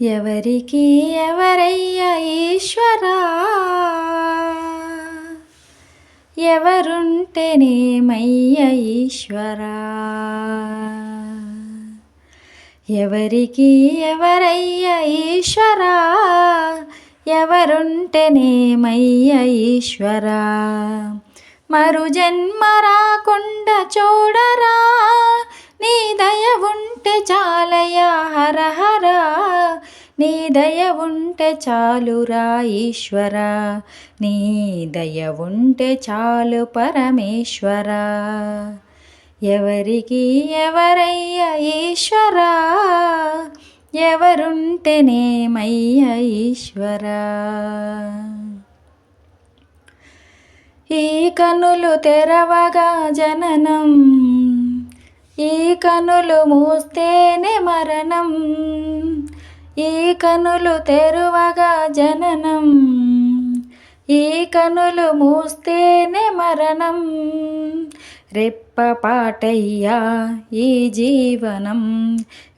ఎవరికి ఎవరయ్య ఈశ్వరా? ఎవరుంటేనేమయ్య ఈశ్వరా? ఎవరికి ఎవరయ్య ఈశ్వరా? ఎవరుంటేనేమయ్య ఈశ్వరా? మరు జన్మ రాకుండా చో నీ దయ ఉంటే చాలురా ఈశ్వర. నీ దయ ఉంటే చాలు పరమేశ్వర. ఎవరికి ఎవరయ్య ఈశ్వర? ఎవరుంటేనేమయ్య ఈశ్వర? ఈ కనులు తెరవగా జననం ఈ కనులు మూస్తేనే మరణం. ఈ కనులు తెరువగా జననం ఈ కనులు మూస్తేనే మరణం. రెప్పపాటయ్యా ఈ జీవనం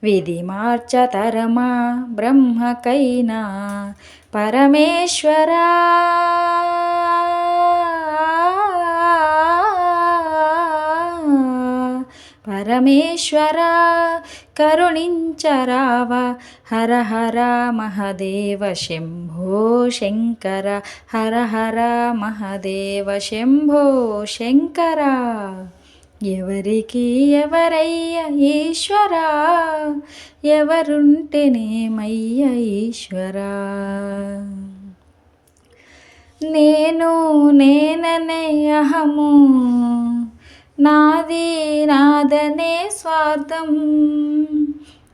విధి మార్చతరమా బ్రహ్మకైనా పరమేశ్వరా. పరమేశ్వర కరుణించరావ. హర హర మహదేవ శంభో శంకర. హర హర మహదేవ శంభో శంకర. ఎవరికి ఎవరయ్య ఈశ్వరా? ఎవరుంటేనేమయ్య ఈశ్వరా? నేను నేననే అహము. నాది నాదనే స్వార్థం.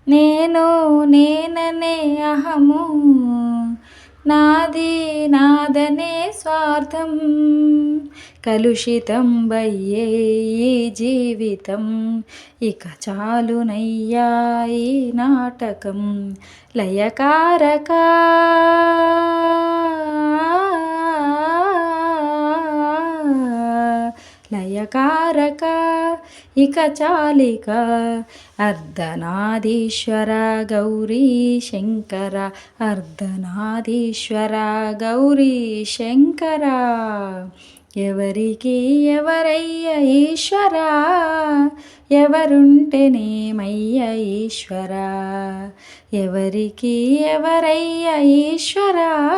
నేను నేననే అహము. నాది నాదనే స్వార్థం. కలుషితం బయ్యే ఈ జీవితం. ఇక చాలునయ్యా ఈ నాటకం. లయకారకా లయకారక ఇక చాలిక అర్ధనాదీశ్వర గౌరీ శంకర అర్ధనాదీశ్వర గౌరీ శంకర ఎవరికి ఎవరయ్య ఈశ్వరా? ఎవరుంటేనేమయ్య ఈశ్వరా? ఎవరికి ఎవరయ్య ఈశ్వరా?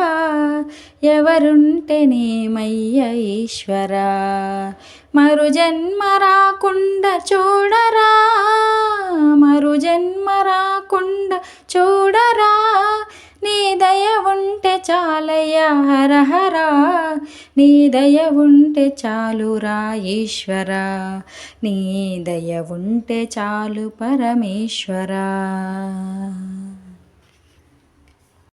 ఎవరుంటేనేమయ్య ఈశ్వరా? మరు జన్మ రాకుండా చూడరా? మరు జన్మ రాకుండా చూడరా? నీ దయ ఉంటే చాలయ్య హర నీ దయ ఉంటే చాలురా ఈశ్వర. నీ దయ ఉంటే చాలు పరమేశ్వరా.